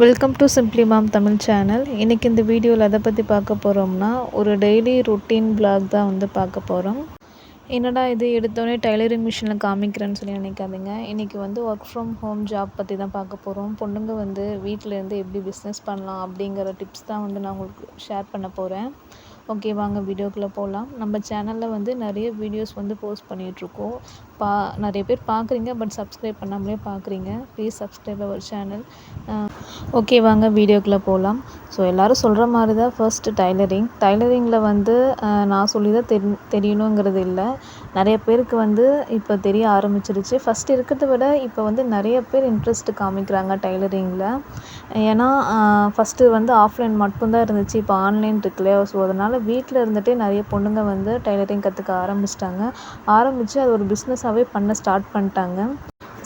Welcome to simply mom Tamil channel இன்றைக்கி இந்த வீடியோவில் எதை பற்றி பார்க்க போகிறோம்னா ஒரு டெய்லி ரொட்டீன் பிளாக் தான் வந்து பார்க்க போகிறோம் என்னடா இது எடுத்தோடனே டைலரிங் மிஷினில் காமிக்கிறேன்னு சொல்லி நினைக்காதீங்க. இன்றைக்கி வந்து ஒர்க் ஃப்ரம் ஹோம் ஜாப் பற்றி தான் பார்க்க போகிறோம் பொண்ணுங்க வந்து வீட்டிலேருந்து எப்படி பிஸ்னஸ் பண்ணலாம் அப்படிங்கிற டிப்ஸ் தான் வந்து நான் உங்களுக்கு ஷேர் பண்ண போகிறேன் ஓகே வாங்க வீடியோக்குள்ளே போகலாம் நம்ம சேனலில் வந்து நிறைய வீடியோஸ் வந்து போஸ்ட் பண்ணிகிட்ருக்கோம் பா நிறைய பேர் பார்க்குறீங்க பட் சப்ஸ்கிரைப் பண்ணாமலே பார்க்குறீங்க. Please subscribe our channel okay வாங்க வீடியோக்குள்ளே போகலாம் ஸோ எல்லோரும் சொல்கிற மாதிரி தான் ஃபர்ஸ்ட்டு டைலரிங் டைலரிங்கில் வந்து நான் சொல்லி தான் தெரி தெரியணுங்கிறது இல்லை. நிறைய பேருக்கு வந்து இப்போ தெரிய ஆரம்பிச்சிருச்சு. ஃபஸ்ட் இருக்கிறத விட இப்போ வந்து நிறைய பேர் இன்ட்ரெஸ்ட் காமிக்கிறாங்க டைலரிங்கில் ஏன்னா ஃபஸ்ட்டு வந்து ஆஃப்லைன் மட்டும்தான் இருந்துச்சு. இப்போ ஆன்லைன் இருக்குல்லையா? ஸோ அதனால் வீட்டில் இருந்துகிட்டே நிறைய பொண்ணுங்க வந்து டைலரிங் கற்றுக்க ஆரம்பிச்சிட்டாங்க. ஆரம்பித்து அது ஒரு பிஸ்னஸ் பிஸ்னஸாகவே பண்ண ஸ்டார்ட் பண்ணிட்டாங்க.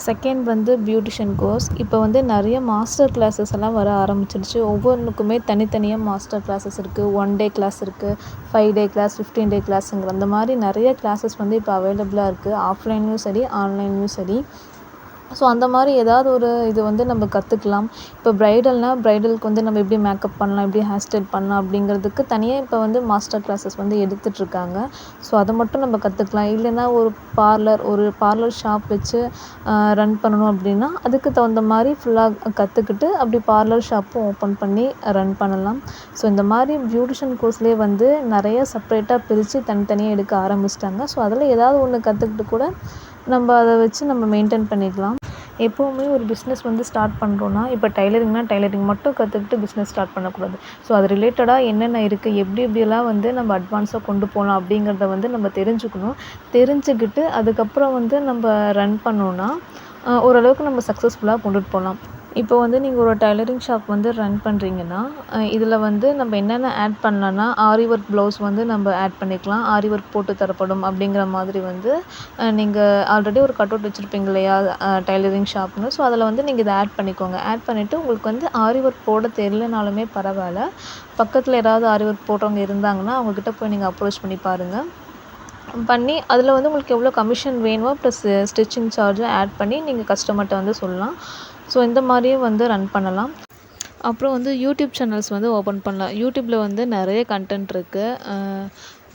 செகண்ட் வந்து பியூட்டிஷியன் கோர்ஸ் இப்போ வந்து நிறைய மாஸ்டர் கிளாஸஸ் எல்லாம் வர ஆரம்பிச்சிருச்சு. ஒவ்வொன்றுக்குமே தனித்தனியாக மாஸ்டர் கிளாஸஸ் இருக்குது ஒன் டே கிளாஸ் இருக்குது five day class fifteen day கிளாஸுங்கிற அந்த மாதிரி நிறைய கிளாஸஸ் வந்து இப்போ அவைலபிளாக இருக்குது ஆஃப்லைன்லேயும் சரி ஆன்லைன்லேயும் சரி. ஸோ அந்த மாதிரி ஏதாவது ஒரு இது வந்து நம்ம கற்றுக்கலாம் இப்போ ப்ரைடல்னால் ப்ரைடலுக்கு வந்து நம்ம எப்படி மேக்கப் பண்ணலாம் எப்படி ஹேர் ஸ்டைல் பண்ணலாம் அப்படிங்கிறதுக்கு தனியாக இப்போ வந்து மாஸ்டர் கிளாஸஸ் வந்து எடுத்துகிட்ருக்காங்க ஸோ அதை மட்டும் நம்ம கற்றுக்கலாம் இல்லைன்னா ஒரு பார்லர் ஒரு பார்லர் ஷாப் வச்சு ரன் பண்ணணும் அப்படின்னா அதுக்கு தகுந்த மாதிரி ஃபுல்லாக கற்றுக்கிட்டு அப்படி பார்லர் ஷாப்பும் ஓப்பன் பண்ணி ரன் பண்ணலாம். ஸோ இந்த மாதிரி பியூட்டிஷியன் கோர்ஸ்லேயே வந்து நிறைய செப்ரேட்டாக பிரித்து தனித்தனியாக எடுக்க ஆரம்பிச்சிட்டாங்க. ஸோ அதில் ஏதாவது ஒன்று கற்றுக்கிட்டு கூட நம்ம அதை வச்சு நம்ம மெயின்டைன் பண்ணிக்கலாம். எப்போவுமே ஒரு பிஸ்னஸ் வந்து ஸ்டார்ட் பண்ணுறோன்னா இப்போ டைலரிங்னால் டைலரிங் மட்டும் கற்றுக்கிட்டு பிஸ்னஸ் ஸ்டார்ட் பண்ணக்கூடாது. ஸோ அது ரிலேட்டடாக என்னென்ன இருக்குது எப்படி எப்படியெல்லாம் வந்து நம்ம அட்வான்ஸாக கொண்டு போகலாம் அப்படிங்கிறத வந்து நம்ம தெரிஞ்சுக்கணும். தெரிஞ்சுக்கிட்டு அதுக்கப்புறம் வந்து நம்ம ரன் பண்ணோன்னா ஓரளவுக்கு நம்ம சக்ஸஸ்ஃபுல்லாக கொண்டுட்டு போகலாம். இப்போ வந்து நீங்கள் ஒரு டைலரிங் ஷாப் வந்து ரன் பண்ணுறீங்கன்னா இதில் வந்து நம்ம என்னென்ன ஆட் பண்ணலான்னா ஆரி ஒர்க் ப்ளவுஸ் வந்து நம்ம ஆட் பண்ணிக்கலாம். ஆரி ஒர்க் போட்டு தரப்படும் அப்படிங்கிற மாதிரி வந்து நீங்கள் ஆல்ரெடி ஒரு கட் அவுட் வச்சுருப்பீங்க இல்லையா? டைலரிங் ஷாப்னு ஸோ அதில் வந்து நீங்கள் இதை ஆட் பண்ணிக்கோங்க. ஆட் பண்ணிவிட்டு உங்களுக்கு வந்து ஆரி ஒர்க் போட தெரியலனாலுமே பரவாயில்ல. பக்கத்தில் யாராவது ஆரி ஒர்க் போடுறவங்க இருந்தாங்கன்னா அவங்கக்கிட்ட போய் நீங்கள் அப்ரோச் பண்ணி பாருங்கள் பண்ணி அதில் வந்து உங்களுக்கு எவ்வளோ கமிஷன் வேணுமோ ப்ளஸ் ஸ்டிச்சிங் சார்ஜும் ஆட் பண்ணி நீங்கள் கஸ்டமர்கிட்ட வந்து சொல்லலாம். ஸோ இந்த மாதிரியும் வந்து ரன் பண்ணலாம். அப்புறம் வந்து யூடியூப் சேனல்ஸ் வந்து ஓப்பன் பண்ணலாம். யூடியூப்பில் வந்து நிறைய கண்டென்ட் இருக்குது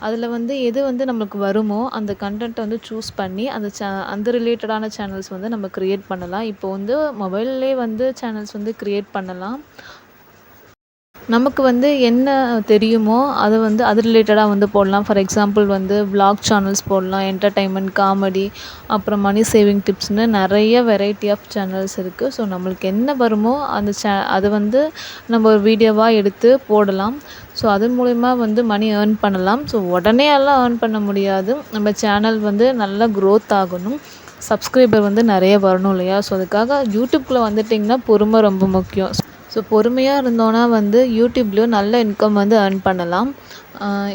அதில் வந்து எது வந்து நம்மளுக்கு வருமோ அந்த கண்டென்ட்டை வந்து சூஸ் பண்ணி அந்த சே அந்த ரிலேட்டடான சேனல்ஸ் வந்து நம்ம க்ரியேட் பண்ணலாம். இப்போ வந்து மொபைல்லே வந்து சேனல்ஸ் வந்து க்ரியேட் பண்ணலாம். நமக்கு வந்து என்ன தெரியுமோ அதை வந்து அது ரிலேட்டடாக வந்து போடலாம். ஃபார் எக்ஸாம்பிள் வந்து விளாக் சேனல்ஸ் போடலாம் என்டர்டைன்மெண்ட் காமெடி அப்புறம் மணி சேவிங் டிப்ஸ்னு நிறைய வெரைட்டி ஆஃப் சேனல்ஸ் இருக்குது ஸோ நம்மளுக்கு என்ன வருமோ அந்த சே அதை வந்து நம்ம ஒரு வீடியோவாக எடுத்து போடலாம். ஸோ அதன் மூலிமா வந்து மணி ஏர்ன் பண்ணலாம். ஸோ உடனே எல்லாம் ஏர்ன் பண்ண முடியாது. நம்ம சேனல் வந்து நல்லா க்ரோத் ஆகணும். சப்ஸ்கிரைபர் வந்து நிறைய வரணும் இல்லையா? ஸோ அதுக்காக யூடியூப்பில் வந்துட்டிங்கன்னா பொறுமை ரொம்ப முக்கியம். ஸோ பொறுமையாக இருந்தோன்னா வந்து யூடியூப்லேயும் நல்ல இன்கம் வந்து ஏர்ன் பண்ணலாம்.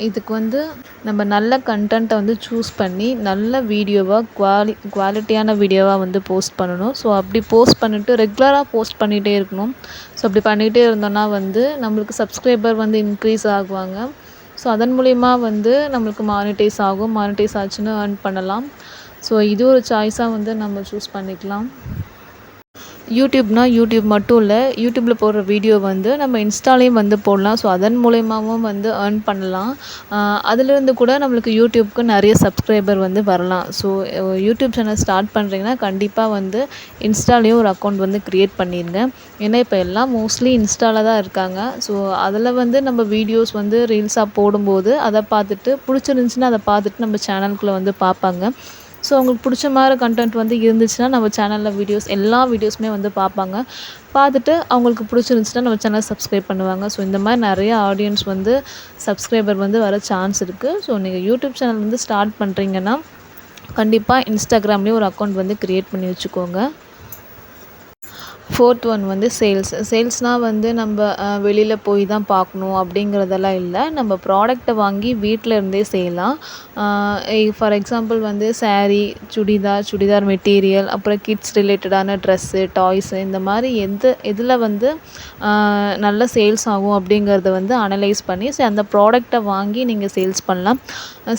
இதுக்கு வந்து நம்ம நல்ல கண்டென்ட்டை வந்து சூஸ் பண்ணி நல்ல வீடியோவாக குவாலி குவாலிட்டியான வீடியோவாக வந்து போஸ்ட் பண்ணணும். ஸோ அப்படி போஸ்ட் பண்ணிவிட்டு ரெகுலராக போஸ்ட் பண்ணிகிட்டே இருக்கணும். ஸோ அப்படி பண்ணிகிட்டே இருந்தோன்னா வந்து நம்மளுக்கு சப்ஸ்கிரைபர் வந்து இன்க்ரீஸ் ஆகுவாங்க. ஸோ அதன் மூலிமா வந்து நம்மளுக்கு மானிட்டைஸ் ஆகும். மானிட்டைஸ் ஆச்சுன்னு ஏர்ன் பண்ணலாம். ஸோ இது ஒரு சாய்ஸாக வந்து நம்ம சூஸ் பண்ணிக்கலாம். யூடியூப்னால் யூடியூப் மட்டும் இல்லை யூடியூப்பில் போடுற வீடியோ வந்து நம்ம இன்ஸ்டாலேயும் வந்து போடலாம். ஸோ அதன் மூலயமாவும் வந்து ஏர்ன் பண்ணலாம். அதிலிருந்து கூட நம்மளுக்கு யூடியூப்க்கு நிறைய சப்ஸ்கிரைபர் வந்து வரலாம். ஸோ யூடியூப் சேனல் ஸ்டார்ட் பண்ணுறீங்கன்னா கண்டிப்பாக வந்து இன்ஸ்டாலேயும் ஒரு அக்கௌண்ட் வந்து க்ரியேட் பண்ணிடுங்க ஏன்னா இப்போ எல்லாம் மோஸ்ட்லி இன்ஸ்டாவில் தான் இருக்காங்க. ஸோ அதில் வந்து நம்ம வீடியோஸ் வந்து ரீல்ஸாக போடும்போது அதை பார்த்துட்டு பிடிச்சிருந்துச்சின்னா அதை பார்த்துட்டு நம்ம சேனலுக்குள்ளே வந்து பார்ப்பாங்க. ஸோ அவங்களுக்கு பிடிச்ச மாதிரி கண்டென்ட் வந்து இருந்துச்சுன்னா நம்ம சேனலில் வீடியோஸ் எல்லா வீடியோஸுமே வந்து பார்ப்பாங்க. பார்த்துட்டு அவங்களுக்கு பிடிச்சிருந்துச்சின்னா நம்ம சேனல் சப்ஸ்கிரைப் பண்ணுவாங்க. ஸோ இந்த மாதிரி நிறைய ஆடியன்ஸ் வந்து சப்ஸ்கிரைபர் வந்து வர சான்ஸ் இருக்குது ஸோ நீங்கள் யூடியூப் சேனல் வந்து ஸ்டார்ட் பண்ணுறீங்கன்னா கண்டிப்பாக இன்ஸ்டாகிராம்லேயும் ஒரு அக்கௌண்ட் வந்து க்ரியேட் பண்ணி வச்சுக்கோங்க. ஃபோர்த் ஒன் வந்து சேல்ஸ் சேல்ஸ்னால் வந்து நம்ம வெளியில் போய் தான் பார்க்கணும் அப்படிங்கிறதெல்லாம் இல்லை. நம்ம ப்ராடக்ட்டை வாங்கி வீட்டில் இருந்தே செய்யலாம். ஃபார் எக்ஸாம்பிள் வந்து ஸேரீ சுடிதார் சுடிதார் மெட்டீரியல் அப்புறம் கிட்ஸ் ரிலேட்டடான ட்ரெஸ்ஸு டாய்ஸு இந்த மாதிரி எந்த எதில் வந்து நல்ல சேல்ஸ் ஆகும் அப்படிங்கிறத வந்து அனலைஸ் பண்ணி ஸோ அந்த ப்ராடக்ட்டை வாங்கி நீங்கள் சேல்ஸ் பண்ணலாம்.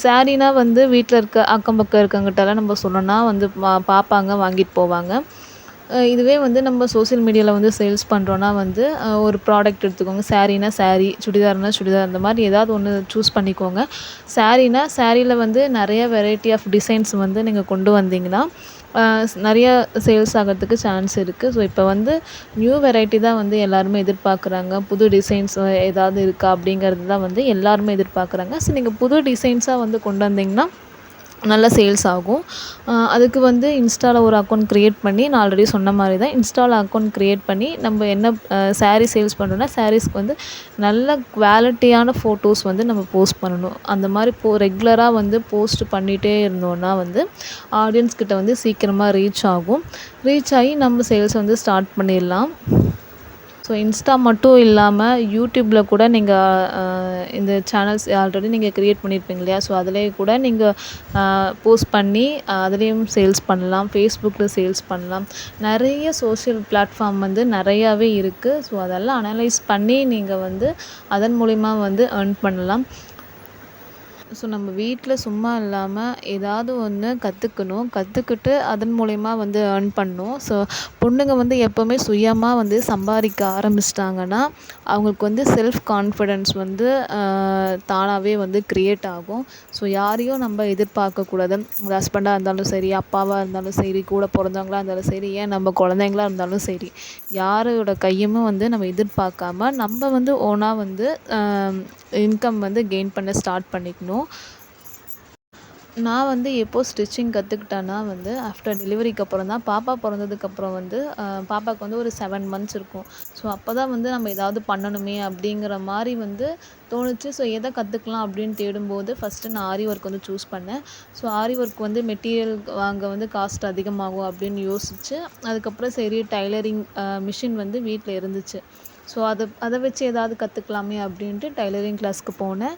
ஸேரீனா வந்து வீட்டில் இருக்க அக்கம் பக்கம் இருக்கங்கிட்டலாம் நம்ம சொன்னோன்னா வந்து பார்ப்பாங்க வாங்கிட்டு போவாங்க. இதுவே வந்து நம்ம சோஷியல் மீடியாவில் வந்து சேல்ஸ் பண்ணுறோன்னா வந்து ஒரு ப்ராடக்ட் எடுத்துக்கோங்க. சாரீனா சாரீ சுடிதார்னா சுடிதார் அந்த மாதிரி ஏதாவது ஒன்று சூஸ் பண்ணிக்கோங்க. சாரீனா சாரியில் வந்து நிறைய வெரைட்டி ஆஃப் டிசைன்ஸ் வந்து நீங்கள் கொண்டு வந்தீங்கன்னா நிறைய சேல்ஸ் ஆகிறதுக்கு சான்ஸ் இருக்குது ஸோ இப்போ வந்து நியூ வெரைட்டி தான் வந்து எல்லாருமே எதிர்பார்க்குறாங்க. புது டிசைன்ஸ் ஏதாவது இருக்கா அப்படிங்கிறது தான் வந்து எல்லாருமே எதிர்பார்க்குறாங்க. ஸோ நீங்கள் புது டிசைன்ஸாக வந்து கொண்டு வந்தீங்கன்னா நல்லா சேல்ஸ் ஆகும். அதுக்கு வந்து இன்ஸ்டாவில் ஒரு அக்கௌண்ட் க்ரியேட் பண்ணி நான் ஆல்ரெடி சொன்ன மாதிரி தான் இன்ஸ்டாவில் அக்கௌண்ட் க்ரியேட் பண்ணி நம்ம என்ன saree சேல்ஸ் பண்ணுறோன்னா சாரீஸ்க்கு வந்து நல்ல குவாலிட்டியான ஃபோட்டோஸ் வந்து நம்ம போஸ்ட் பண்ணணும். அந்த மாதிரி போ ரெகுலராக வந்து போஸ்ட் பண்ணிகிட்டே இருந்தோன்னா வந்து ஆடியன்ஸ்கிட்ட வந்து சீக்கிரமாக ரீச் ஆகும். ரீச் ஆகி நம்ம சேல்ஸ் வந்து ஸ்டார்ட் பண்ணிடலாம். ஸோ இன்ஸ்டா மட்டும் இல்லாமல் யூடியூப்பில் கூட நீங்கள் இந்த சேனல்ஸ் ஆல்ரெடி நீங்கள் க்ரியேட் பண்ணியிருப்பீங்க இல்லையா? ஸோ அதிலே கூட நீங்கள் போஸ்ட் பண்ணி அதுலேயும் சேல்ஸ் பண்ணலாம் ஃபேஸ்புக்கில் சேல்ஸ் பண்ணலாம். நிறைய சோஷியல் பிளாட்ஃபார்ம் வந்து நிறையாவே இருக்குது ஸோ அதெல்லாம் அனலைஸ் பண்ணி நீங்கள் வந்து அதன் மூலிமா வந்து ஏர்ன் பண்ணலாம். ஸோ நம்ம வீட்டில் சும்மா இல்லாமல் ஏதாவது ஒன்று கற்றுக்கணும் கற்றுக்கிட்டு அதன் மூலயமா வந்து ஏர்ன் பண்ணணும். ஸோ பொண்ணுங்க வந்து எப்போவுமே சுயமாக வந்து சம்பாதிக்க ஆரம்பிச்சிட்டாங்கன்னா அவங்களுக்கு வந்து செல்ஃப் கான்ஃபிடென்ஸ் வந்து தானாகவே வந்து க்ரியேட் ஆகும். ஸோ யாரையும் நம்ம எதிர்பார்க்கக்கூடாது ஒரு ஹஸ்பண்டாக இருந்தாலும் சரி அப்பாவாக இருந்தாலும் சரி கூட பிறந்தவங்களா இருந்தாலும் சரி ஏன் நம்ம குழந்தைங்களா இருந்தாலும் சரி யாரோட கையுமே வந்து நம்ம எதிர்பார்க்காம நம்ம வந்து ஓனாக வந்து இன்கம் வந்து கெயின் பண்ண ஸ்டார்ட் பண்ணிக்கணும். நான் வந்து எப்போ ஸ்டிச்சிங் கற்றுக்கிட்டேன்னா வந்து ஆஃப்டர் டெலிவரிக்கு அப்புறம் தான். பாப்பா பிறந்ததுக்கப்புறம் வந்து பாப்பாவுக்கு வந்து ஒரு செவன் மந்த்ஸ் இருக்கும். ஸோ அப்போ தான் வந்து நம்ம ஏதாவது பண்ணணுமே அப்படிங்கிற மாதிரி வந்து தோணுச்சு. ஸோ எதை கற்றுக்கலாம் அப்படின்னு தேடும்போது ஃபஸ்ட்டு நான் ஆரி ஒர்க் வந்து சூஸ் பண்ணேன். ஸோ ஆரி ஒர்க் வந்து மெட்டீரியல் வாங்க வந்து காஸ்ட் அதிகமாகும் அப்படின்னு யோசித்து அதுக்கப்புறம் சரி டைலரிங் மிஷின் வந்து வீட்டில் இருந்துச்சு. ஸோ அதை அதை வச்சு ஏதாவது கற்றுக்கலாமே அப்படின்ட்டு டைலரிங் கிளாஸ்க்கு போனேன்.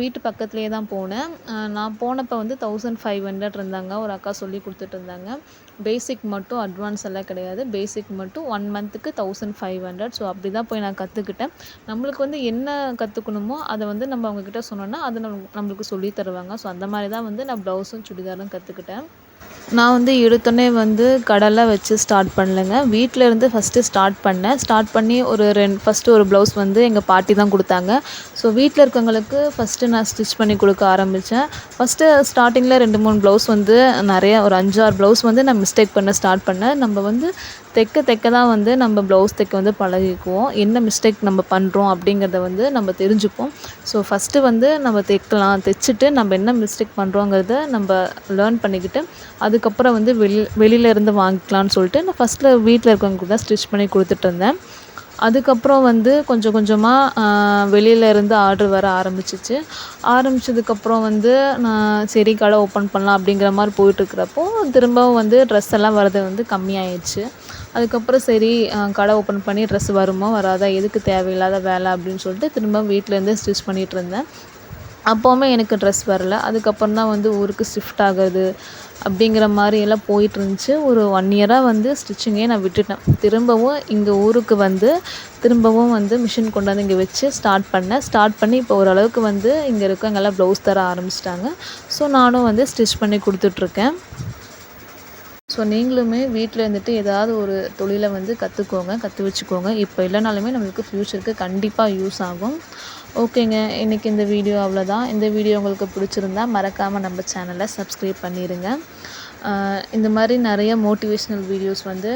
வீட்டு பக்கத்துலேயே தான் போனேன். நான் போனப்போ வந்து தௌசண்ட் ஃபைவ் ஹண்ட்ரட் இருந்தாங்க. ஒரு அக்கா சொல்லி கொடுத்துட்டு இருந்தாங்க. பேசிக் மட்டும் அட்வான்ஸ் எல்லாம் கிடையாது. பேசிக் மட்டும் ஒன் மந்த்துக்கு தௌசண்ட் ஃபைவ் ஹண்ட்ரட் ஸோ அப்படி தான் போய் நான் கற்றுக்கிட்டேன் நம்மளுக்கு வந்து என்ன கற்றுக்கணுமோ அதை வந்து நம்ம அவங்கக்கிட்ட சொன்னோன்னா அதை நம்ம நம்மளுக்கு சொல்லி தருவாங்க. ஸோ அந்த மாதிரி தான் வந்து நான் ப்ளவுஸும் சுடிதாரும் கற்றுக்கிட்டேன் நான் வந்து எடுத்தோடனே வந்து கடைலாம் வச்சு ஸ்டார்ட் பண்ணலைங்க. வீட்டில் இருந்து ஃபஸ்ட்டு ஸ்டார்ட் பண்ணேன். ஸ்டார்ட் பண்ணி ஒரு ரெண்டு ஃபஸ்ட்டு ஒரு ப்ளவுஸ் வந்து எங்கள் பாட்டி தான் கொடுத்தாங்க. ஸோ வீட்டில் இருக்கவங்களுக்கு ஃபஸ்ட்டு நான் ஸ்டிச் பண்ணி கொடுக்க ஆரம்பித்தேன் ஃபஸ்ட்டு ஸ்டார்டிங்கில் ரெண்டு மூணு ப்ளவுஸ் வந்து நிறைய ஒரு அஞ்சாறு ப்ளவுஸ் வந்து நான் மிஸ்டேக் பண்ண ஸ்டார்ட் பண்ணேன். நம்ம வந்து தைக்க தைக்க தான் வந்து நம்ம ப்ளவுஸ் தைக்க வந்து பழகிக்குவோம். என்ன மிஸ்டேக் நம்ம பண்ணுறோம் அப்படிங்கிறத வந்து நம்ம தெரிஞ்சுப்போம். ஸோ ஃபஸ்ட்டு வந்து நம்ம தைக்கலாம். தைச்சிட்டு நம்ம என்ன மிஸ்டேக் பண்ணுறோங்கிறத நம்ம லேர்ன் பண்ணிக்கிட்டு அதுக்கப்புறம் வந்து வெளி வெளியில இருந்து வாங்கிக்கலாம்னு சொல்லிட்டு நான் ஃபஸ்ட்டில் வீட்டில் இருக்கவங்களுக்கு தான் ஸ்டிச் பண்ணி கொடுத்துட்டு இருந்தேன். அதுக்கப்புறம் வந்து கொஞ்சம் கொஞ்சமாக வெளியில இருந்து ஆர்டர் வர ஆரம்பிச்சிச்சு. ஆரம்பிச்சதுக்கப்புறம் வந்து நான் சரி கடை ஓப்பன் பண்ணலாம் அப்படிங்கிற மாதிரி போயிட்டுருக்கிறப்போ திரும்பவும் வந்து ட்ரெஸ் எல்லாம் வரது வந்து கம்மியாயிடுச்சு. அதுக்கப்புறம் சரி கடை ஓப்பன் பண்ணி ட்ரெஸ் வருமா வராதா எதுக்கு தேவையில்லாத வேலை அப்படின்னு சொல்லிட்டு திரும்ப வீட்டிலேருந்தே ஸ்டிச் பண்ணிகிட்டு இருந்தேன். அப்போவுமே எனக்கு ட்ரெஸ் வரல. அதுக்கப்புறம் தான் வந்து ஊருக்கு ஷிஃப்ட் ஆகுறது அப்படிங்கிற மாதிரி எல்லாம் போயிட்டு இருந்துச்சு. ஒரு ஒன் இயராக வந்து ஸ்டிச்சிங்கே நான் விட்டுட்டேன். திரும்பவும் இங்கே ஊருக்கு வந்து திரும்பவும் வந்து மிஷின் கொண்டாந்து இங்கே வச்சு ஸ்டார்ட் பண்ணேன். ஸ்டார்ட் பண்ணி இப்போ ஓரளவுக்கு வந்து இங்கே இருக்கவங்க எல்லாம் ப்ளவுஸ் தர ஆரம்பிச்சிட்டாங்க. ஸோ நானும் வந்து ஸ்டிச் பண்ணி கொடுத்துட்ருக்கேன் ஸோ நீங்களுமே வீட்டில் இருந்துட்டு ஏதாவது ஒரு தொழிலை வந்து கற்றுக்கோங்க கற்று வச்சுக்கோங்க. இப்போ இல்லைனாலுமே நம்மளுக்கு ஃப்யூச்சருக்கு கண்டிப்பாக யூஸ் ஆகும். ஓகேங்க இன்றைக்கி இந்த வீடியோ அவ்வளோதான் இந்த வீடியோ உங்களுக்கு பிடிச்சிருந்தா மறக்காமல் நம்ம சேனலை சப்ஸ்கிரைப் பண்ணிடுங்க இந்த மாதிரி நிறைய மோட்டிவேஷ்னல் வீடியோஸ் வந்து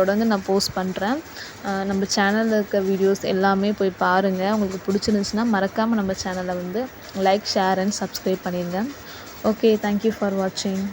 தொடர்ந்து நான் போஸ்ட் பண்ணுறேன் நம்ம சேனலில் இருக்க வீடியோஸ் எல்லாமே போய் பாருங்கள் உங்களுக்கு பிடிச்சிருந்துச்சுன்னா மறக்காமல் நம்ம சேனலை வந்து லைக் ஷேர் அண்ட் சப்ஸ்கிரைப் பண்ணிடுங்க ஓகே தேங்க்யூ ஃபார் வாட்சிங்